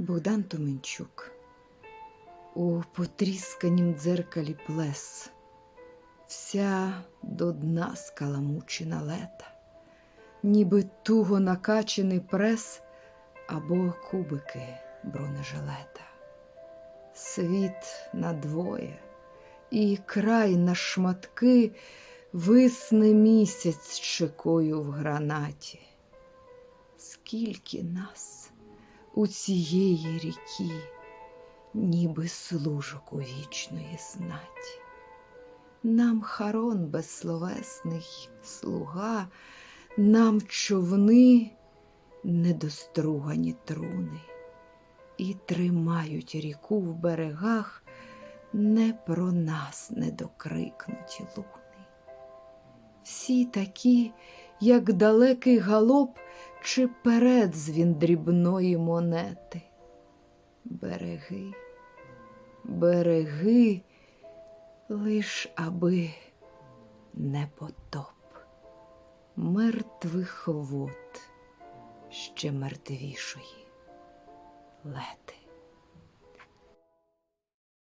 Богдан Томенчук. У потрісканім дзеркалі плес, вся до дна скаламучена лета, ніби туго накачений прес або кубики бронежилета. Світ надвоє, і край на шматки висне місяць щекою в гранаті. Скільки нас у цієї ріки, ніби служок у вічної знаті. Нам харон безсловесний слуга, нам човни недостругані труни, і тримають ріку в берегах, не про нас недокрикнуті луни. Всі такі, як далекий галоп чи передзвін дрібної монети. Береги, береги, лиш аби не потоп мертвих вод ще мертвішої лети.